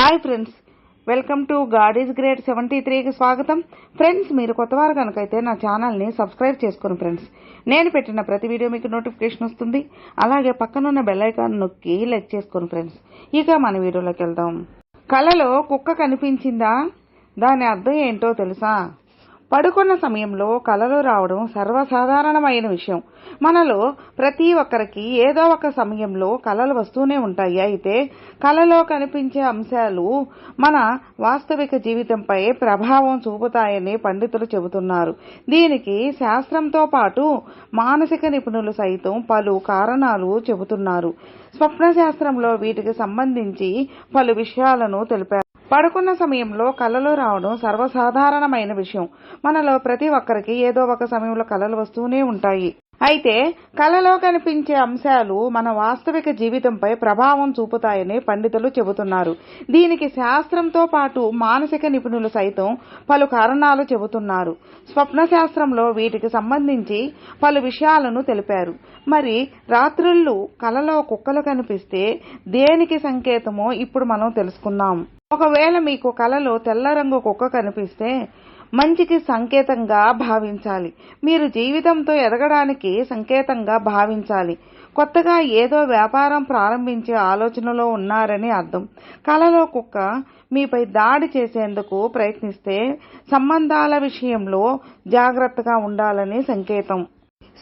Hi friends welcome to God is great seventy త్రీకి స్వాగతం. Friends మీరు కొత్తవారు కనుకైతే నా ఛానల్ని సబ్స్క్రైబ్ చేసుకుని ఫ్రెండ్స్ నేను పెట్టిన ప్రతి వీడియో మీకు నోటిఫికేషన్ వస్తుంది. అలాగే పక్కనున్న బెల్లైకాన్ నొక్కి లైక్ చేసుకోండి ఫ్రెండ్స్ ఇక మన వీడియోలోకి వెళ్దాం. కలలో కుక్క కనిపించిందా? దాని అర్థం ఏంటో తెలుసా? పడుకున్న సమయంలో కలలు రావడం సర్వసాధారణమైన విషయం. మనలో ప్రతి ఒక్కరికి ఏదో ఒక సమయంలో కలలు వస్తూనే ఉంటాయి. అయితే కలలో కనిపించే అంశాలు మన వాస్తవిక జీవితంపై ప్రభావం చూపుతాయని పండితులు చెబుతున్నారు. దీనికి శాస్త్రంతో పాటు మానసిక నిపుణులు సైతం పలు కారణాలు చెబుతున్నారు. స్వప్న శాస్త్రంలో వీటికి సంబంధించి పలు విషయాలను తెలిపారు. పడుకున్న సమయంలో కళలు రావడం సర్వసాధారణమైన విషయం. మనలో ప్రతి ఒక్కరికి ఏదో ఒక సమయంలో కళలు వస్తూనే ఉంటాయి. అయితే కళలో కనిపించే అంశాలు మన వాస్తవిక జీవితంపై ప్రభావం చూపుతాయని పండితులు చెబుతున్నారు. దీనికి శాస్త్రంతో పాటు మానసిక నిపుణులు సైతం పలు కారణాలు చెబుతున్నారు. స్వప్న శాస్త్రంలో వీటికి సంబంధించి పలు విషయాలను తెలిపారు. మరి రాత్రుళ్ళు కలలో కుక్కలు కనిపిస్తే దేనికి సంకేతమో ఇప్పుడు మనం తెలుసుకుందాం. ఒకవేళ మీకు కలలో తెల్ల రంగు కుక్క కనిపిస్తే మంచికి సంకేతంగా భావించాలి. మీరు జీవితంతో ఎదగడానికి సంకేతంగా భావించాలి. కొత్తగా ఏదో వ్యాపారం ప్రారంభించే ఆలోచనలో ఉన్నారని అర్థం. కలలో కుక్క మీపై దాడి చేసేందుకు ప్రయత్నిస్తే సంబంధాల విషయంలో జాగ్రత్తగా ఉండాలని సంకేతం.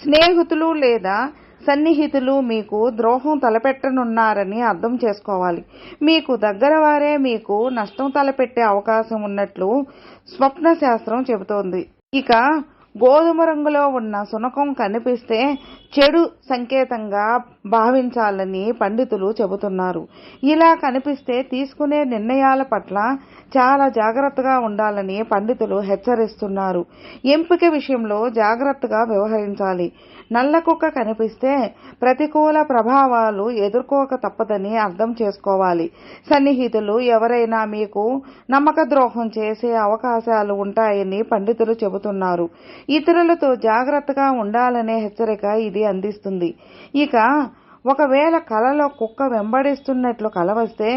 స్నేహితులు లేదా సన్నిహితులు మీకు ద్రోహం తలపెట్టనున్నారని అర్థం చేసుకోవాలి. మీకు దగ్గర వారే మీకు నష్టం తలపెట్టే అవకాశం ఉన్నట్లు స్వప్న శాస్త్రం చెబుతోంది. ఇక గోధుమ రంగులో ఉన్న శునకం కనిపిస్తే చెడు సంకేతంగా భావించాలని పండితులు చెబుతున్నారు. ఇలా కనిపిస్తే తీసుకునే నిర్ణయాల పట్ల చాలా జాగ్రత్తగా ఉండాలని పండితులు హెచ్చరిస్తున్నారు. ఎంపిక విషయంలో జాగ్రత్తగా వ్యవహరించాలి. నల్ల కుక్క కనిపిస్తే ప్రతికూల ప్రభావాలు ఎదుర్కోక తప్పదని అర్థం చేసుకోవాలి. సన్నిహితులు ఎవరైనా మీకు నమ్మక ద్రోహం చేసే అవకాశాలు ఉంటాయని పండితులు చెబుతున్నారు. ఇతరులతో జాగ్రత్తగా ఉండాలనే హెచ్చరిక ఇది అందిస్తుంది. ఇక ఒకవేళ కలలో కుక్క వెంబడిస్తున్నట్లు కలవస్తే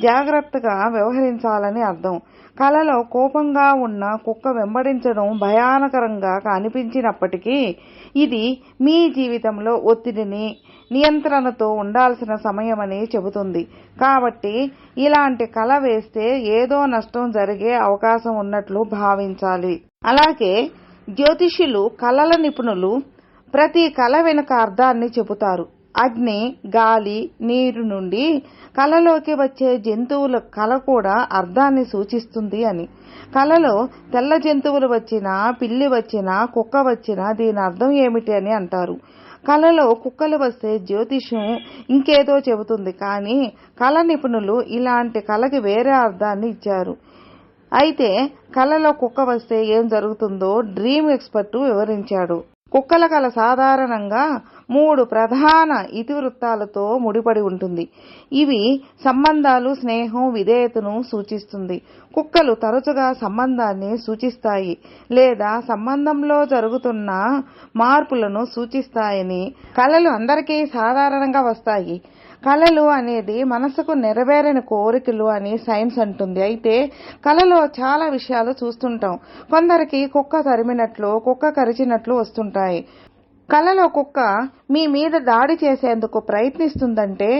జాగ్రత్తగా వ్యవహరించాలని అర్థం. కలలో కోపంగా ఉన్న కుక్క వెంబడించడం భయానకరంగా అనిపించినప్పటికీ ఇది మీ జీవితంలో ఒత్తిడిని నియంత్రణతో ఉండాల్సిన సమయమని చెబుతుంది. కాబట్టి ఇలాంటి కల వేస్తే ఏదో నష్టం జరిగే అవకాశం ఉన్నట్లు భావించాలి. అలాగే జ్యోతిష్యులు కళల నిపుణులు ప్రతి కళ వెనుక అర్థాన్ని చెబుతారు. అగ్ని గాలి నీరు నుండి కలలోకి వచ్చే జంతువుల కళ కూడా అర్థాన్ని సూచిస్తుంది అని. కలలో తెల్ల జంతువులు వచ్చినా పిల్లి వచ్చినా కుక్క వచ్చినా దీని అర్థం ఏమిటి అని అంటారు. కళలో కుక్కలు వస్తే జ్యోతిష్యం ఇంకేదో చెబుతుంది కానీ కళ నిపుణులు ఇలాంటి కళకి వేరే అర్థాన్ని ఇచ్చారు. అయితే కళలో కుక్క వస్తే ఏం జరుగుతుందో డ్రీమ్ ఎక్స్పర్ట్ వివరించాడు. కుక్కల కళ సాధారణంగా మూడు ప్రధాన ఇతివృత్తాలతో ముడిపడి ఉంటుంది. ఇవి సంబంధాలు స్నేహం విధేయతను సూచిస్తుంది. కుక్కలు తరచుగా సంబంధాన్ని సూచిస్తాయి లేదా సంబంధంలో జరుగుతున్న మార్పులను సూచిస్తాయని కళలు అందరికీ సాధారణంగా వస్తాయి. కళలు అనేది మనసుకు నెరవేరని కోరికలు అని సైన్స్ అంటుంది. అయితే కళలో చాలా విషయాలు చూస్తుంటాం. కొందరికి కుక్క తరిమినట్లు కుక్క కరిచినట్లు వస్తుంటాయి. కలలో కుక్క మీ మీద దాడి చేసేందుకు ప్రయత్నిస్తుందంటే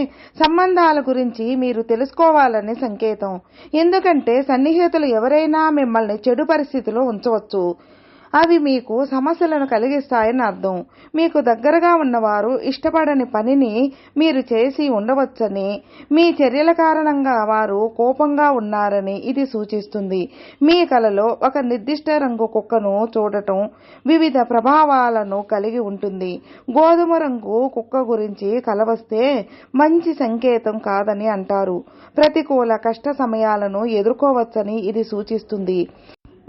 సంబంధాల గురించి మీరు తెలుసుకోవాలని సంకేతం. ఎందుకంటే సన్నిహితులు ఎవరైనా మిమ్మల్ని చెడు పరిస్థితిలో ఉంచవచ్చు. అవి మీకు సమస్యలను కలిగిస్తాయని అర్థం. మీకు దగ్గరగా ఉన్నవారు ఇష్టపడని పనిని మీరు చేసి ఉండవచ్చని మీ చర్యల కారణంగా వారు కోపంగా ఉన్నారని ఇది సూచిస్తుంది. మీ కలలో ఒక నిర్దిష్ట రంగు కుక్కను చూడటం వివిధ ప్రభావాలను కలిగి ఉంటుంది. గోధుమ రంగు కుక్క గురించి కలవస్తే మంచి సంకేతం కాదని అంటారు. ప్రతికూల కష్ట సమయాలను ఎదుర్కోవచ్చని ఇది సూచిస్తుంది.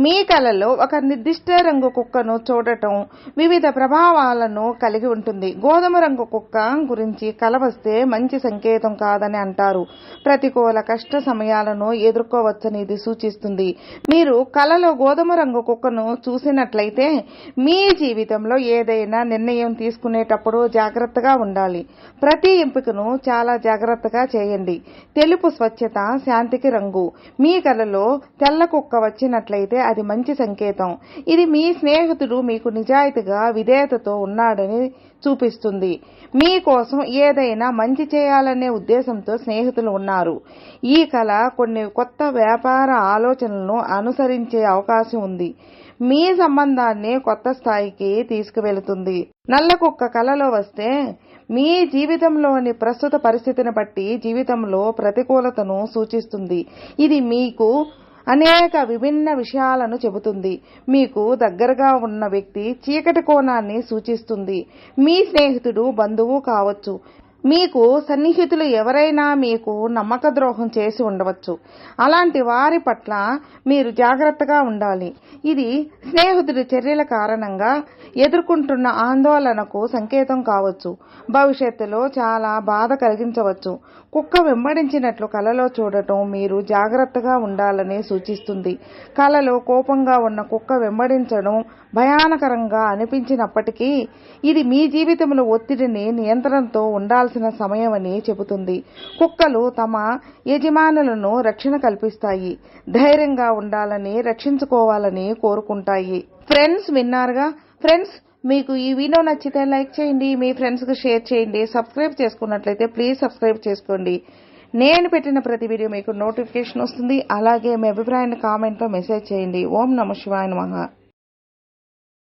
మీ కలలో ఒక నిర్దిష్ట రంగు కుక్కను చూడటం వివిధ ప్రభావాలను కలిగి ఉంటుంది. గోధుమ రంగు కుక్క గురించి కల వస్తే మంచి సంకేతం కాదని అంటారు. ప్రతికూల కష్ట సమయాలను ఎదుర్కోవచ్చని ఇది సూచిస్తుంది. మీరు కలలో గోధుమ రంగు కుక్కను చూసినట్లయితే మీ జీవితంలో ఏదైనా నిర్ణయం తీసుకునేటప్పుడు జాగ్రత్తగా ఉండాలి. ప్రతి ఎంపికను చాలా జాగ్రత్తగా చేయండి. తెలుపు స్వచ్ఛత శాంతికి రంగు. మీ కలలో తెల్ల కుక్క వచ్చినట్లయితే అది మంచి సంకేతం. ఇది మీ స్నేహితుడు మీకు నిజాయితీగా విధేయతతో ఉన్నాడని చూపిస్తుంది. మీకోసం ఏదైనా మంచి చేయాలనే ఉద్దేశంతో స్నేహితులు ఉన్నారు. ఈ కళ కొన్ని కొత్త వ్యాపార ఆలోచనలను అనుసరించే అవకాశం ఉంది. మీ సంబంధాన్ని కొత్త స్థాయికి తీసుకువెళుతుంది. నల్ల కుక్క కలలో వస్తే మీ జీవితంలోని ప్రస్తుత పరిస్థితిని బట్టి జీవితంలో ప్రతికూలతను సూచిస్తుంది. ఇది మీకు అనేక విభిన్న విషయాలను చెబుతుంది. మీకు దగ్గరగా ఉన్న వ్యక్తి చీకటి కోణాన్ని సూచిస్తుంది. మీ స్నేహితుడు బంధువు కావచ్చు. మీకు సన్నిహితులు ఎవరైనా మీకు నమ్మక ద్రోహం చేసి ఉండవచ్చు. అలాంటి వారి పట్ల మీరు జాగ్రత్తగా ఉండాలి. ఇది స్నేహితుడి చర్యల కారణంగా ఎదుర్కొంటున్న ఆందోళనకు సంకేతం కావచ్చు. భవిష్యత్తులో చాలా బాధ కలిగించవచ్చు. కుక్క వెంబడించినట్లు కలలో చూడటం మీరు జాగ్రత్తగా ఉండాలని సూచిస్తుంది. కలలో కోపంగా ఉన్న కుక్క వెంబడించడం భయానకరంగా అనిపించినప్పటికీ ఇది మీ జీవితంలో ఒత్తిడిని నియంత్రణతో కావలసిన సమయమని చెబుతుంది. కుక్కలు తమ యజమానులను రక్షణ కల్పిస్తాయి. ధైర్యంగా ఉండాలని రక్షించుకోవాలని కోరుకుంటాయి. ఫ్రెండ్స్ విన్నారుగా? ఫ్రెండ్స్ మీకు ఈ వీడియో నచ్చితే లైక్ చేయండి మీ ఫ్రెండ్స్కి షేర్ చేయండి సబ్స్క్రైబ్ చేసుకున్నట్లయితే ప్లీజ్ సబ్స్క్రైబ్ చేసుకోండి. నేను పెట్టిన ప్రతి వీడియో మీకు నోటిఫికేషన్ వస్తుంది. అలాగే మీ అభిప్రాయాన్ని కామెంట్లో మెసేజ్ చేయండి. ఓం నమ శివాయ నమః.